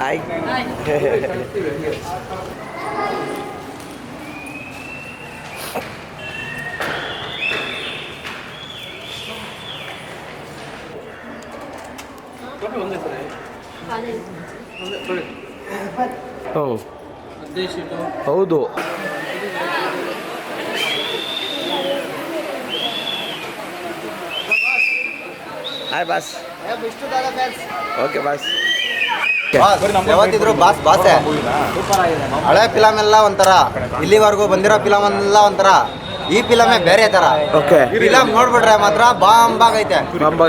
Hi ಹ್ಞೂ ಹೌದು hi boss okay boss ಯಾವತ್ತಿದ್ರು ಬಾಸ್ ಬಾಸೆ. ಹಳೆ ಫಿಲಮ್ ಎಲ್ಲ ಒಂಥರ ಇಲ್ಲಿವರೆಗೂ ಬಂದಿರೋ ಫಿಲಮ್ ಎಲ್ಲ ಒಂಥರ. ಈ ಫಿಲಮೇ ಬೇರೆ ತರ. ಓಕೆ ಫಿಲಮ್ ನೋಡ್ಬಿಟ್ರೆ ಮಾತ್ರ ಬಾಂಬಾಗೈತೆ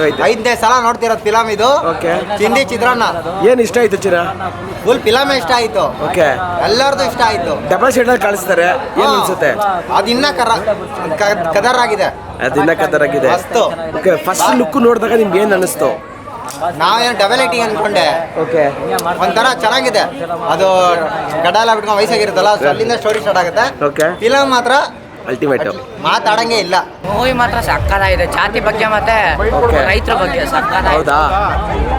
ಐತೆ ಐದನೇ ಸಲ ನೋಡ್ತಿರೋ ಫಿಲಮ್ ಇದು. ಓಕೆ ಚಿಂದಿ ಚಿತ್ರಾನ್ನ. ಏನು ಇಷ್ಟ ಆಯ್ತು ಚಿರ ಫುಲ್ ಫಿಲಮ್ ಇಷ್ಟ ಆಯ್ತು. ಓಕೆ ಎಲ್ಲರದು ಇಷ್ಟ ಆಯ್ತು. ಡಬಲ್ ಶೇಡಲ್ಲಿ ಕಳಿಸ್ತಾರೆ ಏನು ಅನ್ಸುತ್ತೆ? ಅದಿನ್ನ ಕರ ಕದರ್ ಆಗಿದೆ ಅದಿನ್ನ ಕದರ್ ಮಸ್ತು ಓಕೆ ಫಸ್ಟ್ ಲುಕ್ ನೋಡಿದಾಗ ನಿಮ್ಗೆ ಏನ್ ಅನಿಸ್ತು? ನಾವೇನು ಡಬಲ್ ಐಟಿಂಗ್ ಅನ್ಕೊಂಡೆ. ಓಕೆ ಒಂಥರ ಚೆನ್ನಾಗಿದೆ. ಅದು ಗಡಲ ಬಿಟ್ಕೊಂಡು ವಯಸ್ಸಾಗಿರುತ್ತಲ್ಲ ಅಲ್ಲಿಂದ ಸ್ಟೋರಿ ಸ್ಟಾರ್ಟ್ ಆಗುತ್ತೆ. ಓಕೆ ಫಿಲಮ್ ಮಾತ್ರ ಅಲ್ಟಿಮೇಟು ಮಾತಾಡಂಗೆ ಇಲ್ಲ. ಮೂವಿ ಮಾತ್ರ ಸಕ್ಕದಾಗಿದೆ ಜಾತಿ ಬಗ್ಗೆ ಮತ್ತೆ Okay. ರೈತರ ಬಗ್ಗೆ ಸಕ್ಕದಾಗಿದೆ ಹೌದಾ?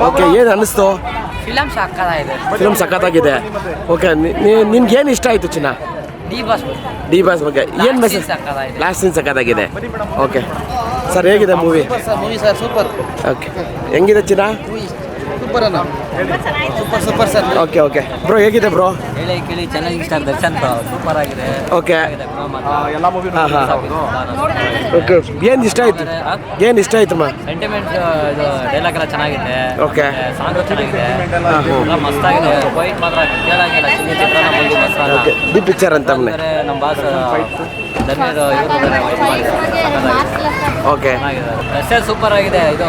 ಓಕೆ ಏನು ಅನ್ನಿಸ್ತು ಫಿಲಮ್ ಸಕ್ಕದಾಗಿದೆ ಫಿಲ್ಮ್ ಸಖತ್ತಾಗಿದೆ ಓಕೆ ನಿಮ್ಗೆ ಏನು ಇಷ್ಟ ಆಯ್ತು ಚಿನ್ನ? ಡಿ ಬಾಸ್ ಡಿ ಬಾಸ್ ಬಗ್ಗೆ. ಏನು Last ಮೆಸೇಜ್ ಸಖತ್ತಾಗಿದೆ. ಲಾಸ್ಟ್ ಸೀನ್ ಸಖತ್ತಾಗಿದೆ ಓಕೆ ಸರ್ ಹೇಗಿದೆ movie movie sir super. Okay ಹೆಂಗಿದೆ ಚಿನ್ನ? ಸೂಪರ್ ಅಣ್ಣ super super sir. Okay okay. Bro ಹೇಗಿದೆ ಬ್ರೋ? ಹೇಳಿ ಕೇಳಿ ಚೆನ್ನಾಗಿ ಇಷ್ಟ ದರ್ಶನ್ ಸೂಪರ್ ಆಗಿದೆ. ಓಕೆ. ಎಲ್ಲ ಮೂವಿ ಓಕೆ ಏನು ಇಷ್ಟ ಆಯ್ತು? ಏನು ಇಷ್ಟ ಆಯ್ತಮ್ಮ ಸೆಂಟಿಮೆಂಟ್ ಇದು ಡೈಲಾಗ್ ಎಲ್ಲ ಚೆನ್ನಾಗಿದೆ. ಓಕೆ. ಸಾಂಗ್ ಚೆನ್ನಾಗಿದೆ. ಹಾ, ಮಸ್ತ್ ಆಗಿದೆ. ವೈಟ್ ಮಾತ್ರ ಕೇಳಾಗಿಲ್ಲ ಚಿನ್ನ ಚಿತ್ರ ಬಂದು ಓಕೆ. ದಿ ಪಿಕ್ಚರ್ ಅಂತ ಅಂದ್ರೆ ನಮ್ಮ ಬಾಸ್. ಓಕೆ. ಚೆನ್ನಾಗಿದೆ. ಸೂಪರ್ ಆಗಿದೆ. ಇದು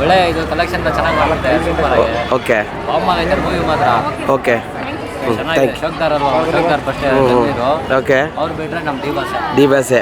ಒಳ್ಳೆ ಇದು ಕಲೆಕ್ಷನ್ ಚೆನ್ನಾಗಿ ಮಾಡುತ್ತೆ okay. Okay. Thank you okay. D ಬಾಸೆ